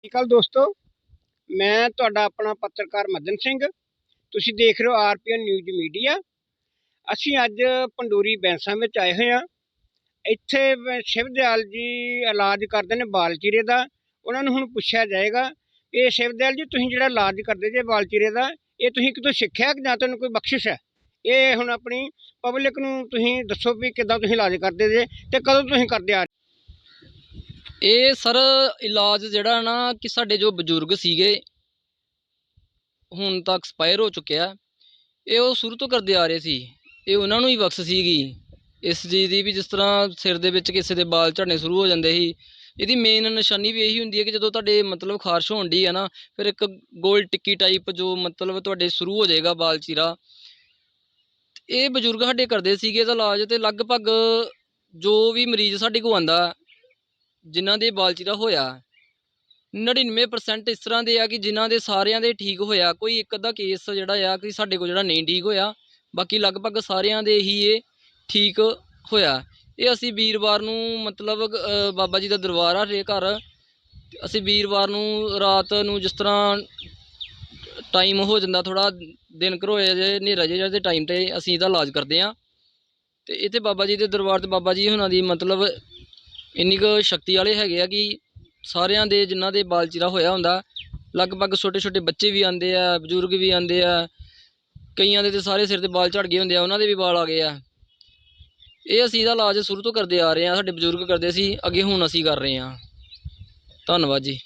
ਸਤਿ ਸ਼੍ਰੀ ਅਕਾਲ ਦੋਸਤੋ। ਮੈਂ ਤੁਹਾਡਾ ਆਪਣਾ ਪੱਤਰਕਾਰ ਮਦਨ ਸਿੰਘ। ਤੁਸੀਂ ਦੇਖ ਰਹੇ ਹੋ ਆਰਪੀਐਨ ਨਿਊਜ਼ ਮੀਡੀਆ। ਅਸੀਂ ਅੱਜ ਪੰਡੋਰੀ ਬੈਂਸਾਂ ਵਿੱਚ ਆਏ ਹੋਏ ਹਾਂ। ਇੱਥੇ ਵ- ਸ਼ਿਵਦਿਆਲ ਜੀ ਇਲਾਜ ਕਰਦੇ ਨੇ ਬਾਲਚੀਰੇ ਦਾ। ਉਹਨਾਂ ਨੂੰ ਹੁਣ ਪੁੱਛਿਆ ਜਾਏਗਾ ਇਹ ਸ਼ਿਵਦਿਆਲ ਜੀ, ਤੁਸੀਂ ਜਿਹੜਾ ਇਲਾਜ ਕਰਦੇ ਜੇ ਬਾਲਚੀਰੇ ਦਾ, ਇਹ ਤੁਸੀਂ ਕਿਤੋਂ ਸਿੱਖਿਆ ਜਾਂ ਤੁਹਾਨੂੰ ਕੋਈ ਬਖਸ਼ਿਸ਼ ਹੈ? ਇਹ ਹੁਣ ਆਪਣੀ ਪਬਲਿਕ ਨੂੰ ਤੁਸੀਂ ਦੱਸੋ ਵੀ ਕਿੱਦਾਂ ਤੁਸੀਂ ਇਲਾਜ ਕਰਦੇ ਜੇ ਤੇ ਕਦੋਂ ਤੁਸੀਂ ਕਰਦੇ ਆ ਇਹ ਸਰ ਇਲਾਜ ਜਿਹੜਾ ਨਾ ਕਿ ਸਾਡੇ ਜੋ ਬਜ਼ੁਰਗ ਸੀਗੇ, ਹੁਣ ਤਾਂ ਐਕਸਪਾਇਰ ਹੋ ਚੁੱਕਿਆ ਇਹ ਉਹ ਸ਼ੁਰੂ ਤੋਂ ਕਰਦੇ ਆ ਰਹੇ ਸੀ। ਇਹ ਉਹਨਾਂ ਨੂੰ ਹੀ ਬਖਸ਼ ਸੀਗੀ। ਇਸ ਚੀਜ਼ ਦੀ ਵੀ ਜਿਸ ਤਰ੍ਹਾਂ ਸਿਰ ਦੇ ਵਿੱਚ ਕਿਸੇ ਦੇ ਵਾਲ ਝੜਨੇ ਸ਼ੁਰੂ ਹੋ ਜਾਂਦੇ ਸੀ। ਇਹਦੀ ਮੇਨ ਨਿਸ਼ਾਨੀ ਵੀ ਇਹੀ ਹੁੰਦੀ ਹੈ ਕਿ ਜਦੋਂ ਤੁਹਾਡੇ ਮਤਲਬ ਖਾਰਸ਼ ਹੋਣ ਦੀ ਹੈ ਨਾ, ਫਿਰ ਇੱਕ ਗੋਲ ਟਿੱਕੀ ਟਾਈਪ ਜੋ ਮਤਲਬ ਤੁਹਾਡੇ ਸ਼ੁਰੂ ਹੋ ਜਾਏਗਾ ਵਾਲ ਚੀਰਾ। ਇਹ ਬਜ਼ੁਰਗ ਸਾਡੇ ਕਰਦੇ ਸੀਗੇ ਇਹਦਾ ਇਲਾਜ ਤੇ ਲਗਭਗ ਜੋ ਵੀ ਮਰੀਜ਼ ਸਾਡੇ ਕੋਲ ਆਂਦਾ ਜਿਨ੍ਹਾਂ ਦੇ ਬਾਲਚੀ ਦਾ ਹੋਇਆ। 99% ਇਸ ਤਰ੍ਹਾਂ ਦੇ ਆ ਕਿ ਜਿਨ੍ਹਾਂ ਦੇ ਸਾਰਿਆਂ ਦੇ ਠੀਕ ਹੋਇਆ। ਕੋਈ ਇੱਕ ਅੱਧਾ ਕੇਸ ਜਿਹੜਾ ਆ ਕਿ ਸਾਡੇ ਕੋਲ ਜਿਹੜਾ ਨਹੀਂ ਠੀਕ ਹੋਇਆ। ਬਾਕੀ ਲਗਭਗ ਸਾਰਿਆਂ ਦੇ ਹੀ ਇਹ ਠੀਕ ਹੋਇਆ। ਇਹ ਅਸੀਂ ਵੀਰਵਾਰ ਨੂੰ ਮਤਲਬ ਬਾਬਾ ਜੀ ਦਾ ਦਰਬਾਰ ਆ ਰੇ ਘਰ। ਅਸੀਂ ਵੀਰਵਾਰ ਨੂੰ ਰਾਤ ਨੂੰ ਜਿਸ ਤਰ੍ਹਾਂ ਟਾਈਮ ਹੋ ਜਾਂਦਾ ਥੋੜਾ ਦਿਨ ਘਰੋਏ ਜੇ, ਹਨੇਰਾ ਜੇ ਦੇ ਟਾਈਮ ਤੇ ਅਸੀਂ ਇਹਦਾ ਇਲਾਜ ਕਰਦੇ ਆ ਤੇ ਇੱਥੇ ਬਾਬਾ ਜੀ ਦੇ ਦਰਬਾਰ ਤੇ ਬਾਬਾ ਜੀ ਹੁਣਾਂ ਦੀ ਮਤਲਬ ਇੰਨੀ ਕੁ ਸ਼ਕਤੀ ਵਾਲੇ ਹੈਗੇ ਆ ਕਿ ਸਾਰਿਆਂ ਦੇ ਜਿਨ੍ਹਾਂ ਦੇ ਬਾਲ ਚੀਰਾ ਹੋਇਆ ਹੁੰਦਾ, ਲਗਭਗ ਛੋਟੇ ਛੋਟੇ ਬੱਚੇ ਵੀ ਆਉਂਦੇ ਆ, ਬਜ਼ੁਰਗ ਵੀ ਆਉਂਦੇ ਆ, ਕਈਆਂ ਦੇ ਤੇ ਸਾਰੇ ਸਿਰ ਤੇ ਬਾਲ ਝੜ ਗਏ ਹੁੰਦੇ ਆ, ਉਹਨਾਂ ਦੇ ਵੀ ਬਾਲ ਆ ਗਏ ਆ। ਇਹ ਅਸੀਂ ਇਹਦਾ ਇਲਾਜ ਸ਼ੁਰੂ ਤੋਂ ਕਰਦੇ ਆ ਰਹੇ ਆ, ਸਾਡੇ ਬਜ਼ੁਰਗ ਕਰਦੇ ਸੀ, ਅੱਗੇ ਹੁਣ ਅਸੀਂ ਕਰ ਰਹੇ ਆ। ਧੰਨਵਾਦ ਜੀ।